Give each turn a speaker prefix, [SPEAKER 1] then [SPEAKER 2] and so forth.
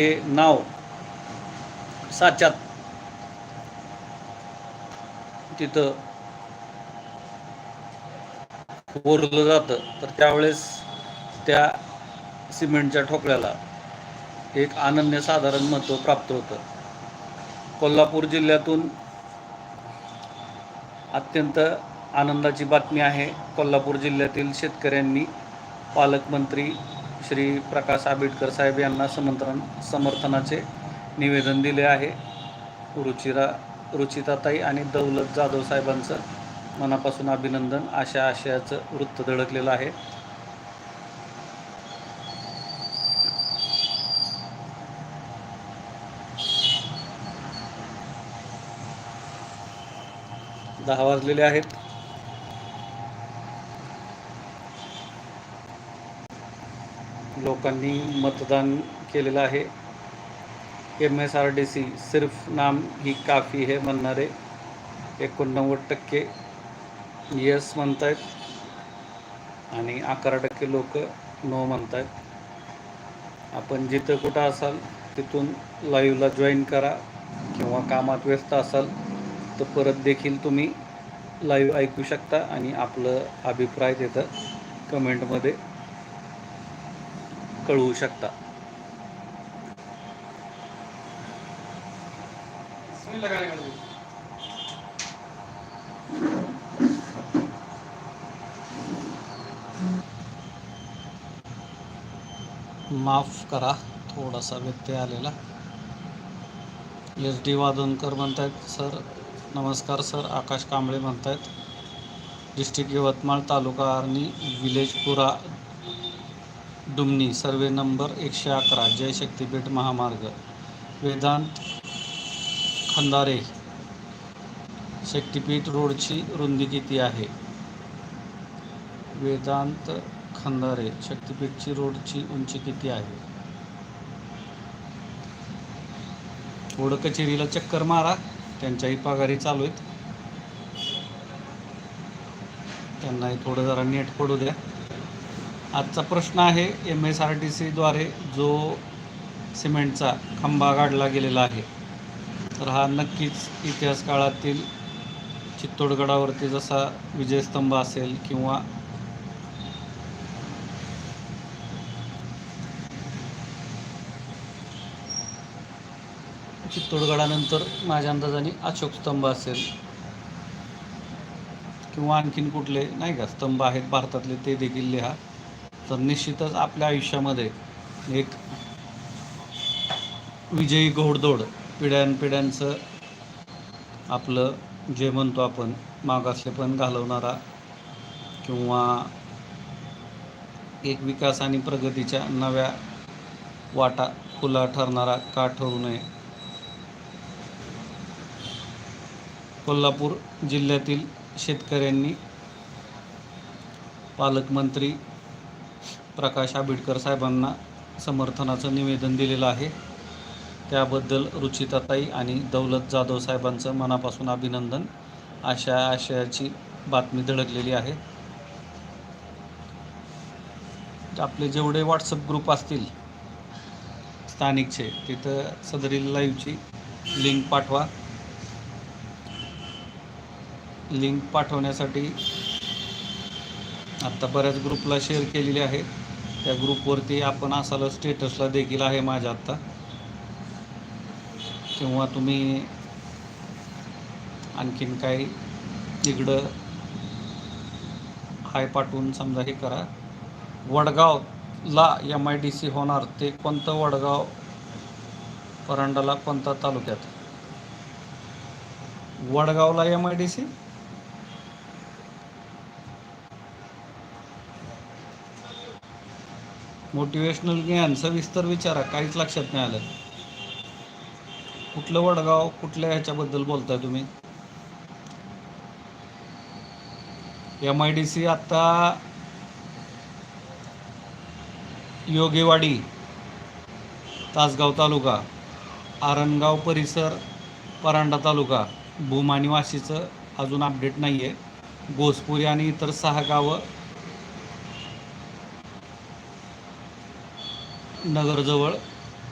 [SPEAKER 1] हे नाव साच्यात. तिथं कोरलं जातं. तर त्यावेळेस त्या सिमेंटच्या ठोकळ्याला एक अनन्यसाधारण महत्त्व प्राप्त होतं. कोल्हापूर जिल्ह्यातून अत्यंत आनंदाची बातमी आहे. कोल्हापूर जिल्ह्यातील शेतकऱ्यांनी पालकमंत्री श्री प्रकाश आंबेडकर साहेब यांना समंत्रण समर्थनाचे निवेदन दिले आहे. रुचिरा रुचिताताई आणि दौलत जाधव साहेबांचं मनापासून अभिनंदन. अशा आशयाचं वृत्त धडकलेलं आहे. दहा वाजलेले आहेत. लोकांनी मतदान केलेलं आहे. M S R D C सिर्फ नाम ही काफी हे म्हणणारे एकोणनव्वद टक्के यस आहेत आणि अकरा टक्के लोक नो म्हणत आहेत आपण जिथं कुठं असाल तिथून लाईव्हला जॉईन करा किंवा कामात व्यस्त असाल तर परत देखील तुम्ही लाईव्ह ऐकू शकता आणि आपलं अभिप्राय तिथं कमेंटमध्ये कळवू शकता. माफ करा थोडासा व्यत्यय आलेला. एस डी वादनकर म्हणतायत सर नमस्कार सर आकाश कांबळे म्हणतायत डिस्ट्रिक्ट यवतमाळ तालुका आर्णी विलेजपुरा डुमनी सर्वे नंबर एकशे अकरा जय शक्तीपीठ महामार्ग वेदांत खंदारे शक्तीपीठ रोडची रुंदी किती आहे? वेदांत खंदारे शक्तीपीठची रोडची उंची किती आहे? थोडं कचेरीला चक्कर मारा त्यांच्याही पगारी चालू आहेत. त्यांनाही थोडं जरा नेट पडू द्या. आजचा प्रश्न आहे एम एस आर टी सीद्वारे जो सिमेंटचा खंबा गाडला गेलेला आहे तर हा नक्कीच इतिहास काळातील चित्तोडगडावरती जसा विजयस्तंभ असेल किंवा चित्तोडगडानंतर माझ्या अंदाजाने अशोक स्तंभ असेल किंवा आणखीन कुठले नाही का स्तंभ आहेत भारतातले ते देखील लिहा. तर निश्चितच आपल्या आयुष्यामध्ये एक विजयी घोडदौड पिढ्यानपिढ्यांचं आपलं जे म्हणतो आपण मागासलेपण घालवणारा किंवा एक विकास आणि प्रगतीच्या नव्या वाटा खुला ठरणारा का ठरू नये. कोल्हापूर जिल्ह्यातील शेतकऱ्यांनी पालकमंत्री प्रकाश आंबेडकर साहेबांना समर्थनाचं निवेदन दिलेलं आहे. त्याबद्दल रुचिताताई आणि दौलत जाधव साहेबांचं मनापासून अभिनंदन. अशा आशयाची बातमी धडकलेली आहे. आपले जेवढे व्हॉट्सअप ग्रुप असतील स्थानिकचे तिथं सदरील लाईव्हची लिंक पाठवा. लिंक पाठवण्यासाठी आत्ता बऱ्याच ग्रुपला शेअर केलेली आहे. त्या ग्रुपवरती आपण असाल स्टेटसला देखील आहे माझ्या आत्ता किंवा तुम्ही आणखीन काही इकडं हाय पाठवून समजा हे करा. वडगावला एम आय डी सी होणार. ते कोणतं वडगाव? परांडाला कोणता तालुक्यात? वडगावला M I D C motivational ज्ञान सविस्तर विचारा काहीच लक्षात नाही आलं. कुठलं वडगाव कुठल्या ह्याच्याबद्दल बोलताय तुम्ही? एम आय डी सी आत्ता योगेवाडी तासगाव तालुका आरणगाव परिसर परांडा तालुका भूम आणि वाशीचं अजून अपडेट नाही आहे गोसपुरी आणि इतर सहा गावं नगरजवळ